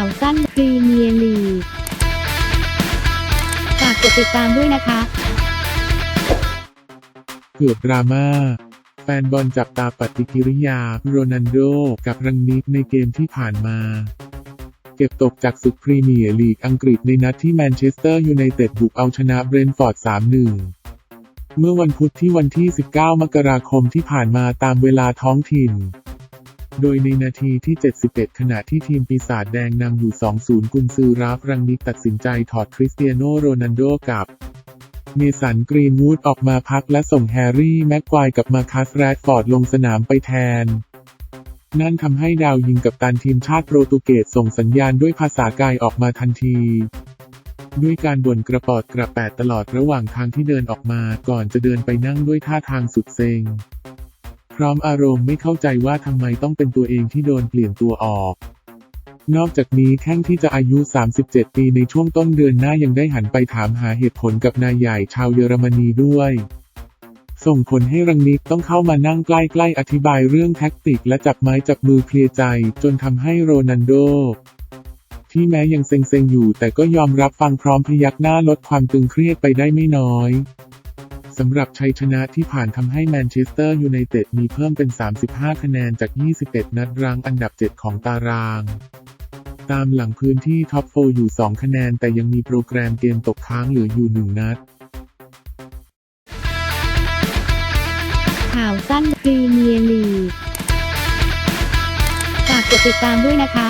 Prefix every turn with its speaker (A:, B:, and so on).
A: าวสั้นพรีเมียร์ลีกฝากกดติดตามด้วยนะคะ
B: เกิดดราม่าแฟนบอลจับตาปฏิกิริยา โรนัลโดกับรังนิกในเกมที่ผ่านมา เก็บตกจากศึกพรีเมียร์ลีกอังกฤษในนัดที่แมนเชสเตอร์ยูไนเต็ดบุกเอาชนะเบรนท์ฟอร์ด 3-1 เมื่อวันพุธที่วันที่ 19 มกราคมที่ผ่านมาตามเวลาท้องถิ่น โดยในนาทีที่ 71 ขณะที่ทีมปีศาจแดงนำอยู่ 2-0 กุนซือราฟรังนิกตัดสินใจถอดคริสเตียโนโรนัลโดกับเมสันกรีนวูดออกมาพักและส่งแฮร์รี่แม็กควายกับมาคัสแรดฟอร์ดลงสนามไปแทน นั่นทำให้ดาวยิงกับตันทีมชาติโปรตุเกสส่งสัญญาณด้วยภาษากายออกมาทันที ด้วยการบ่นกระปอดกระแปดตลอดระหว่างทางที่เดินออกมาก่อนจะเดินไปนั่งด้วยท่าทางสุดเซ็ง ร้อมอารมณ์ไม่เข้าใจว่าทำไมต้องเป็นตัวเองที่โดนเปลี่ยนตัวออก นอกจากนี้แข้งที่จะอายุ 37 ปีในช่วงต้นเดือนหน้ายังได้หันไปถามหาเหตุผลกับนายใหญ่ชาวเยอรมนีด้วย ส่งผลให้รังนิกต้องเข้ามานั่งใกล้ๆอธิบายเรื่องแท็กติกและจับไม้จับมือเคลียร์ใจ จนทำให้โรนัลโดที่แม้ยังเซ็งๆอยู่แต่ก็ยอมรับฟังพร้อมพยักหน้าลดความตึงเครียดไปได้ไม่น้อย สำหรับชัยชนะที่ผ่านทำให้แมนเชสเตอร์ยูไนเต็ดมีเพิ่มเป็น 35 คะแนนจาก 21 นัดรังอันดับ 7 ของตาราง ตามหลังพื้นที่ท็อปโฟอยู่ 2 คะแนนแต่ยังมีโปรแกรมเกมตกค้างเหลืออยู่ 1 นัด
A: ข่าวสั้นพรีเมียร์ลีกฝากกดติดตามด้วยนะคะ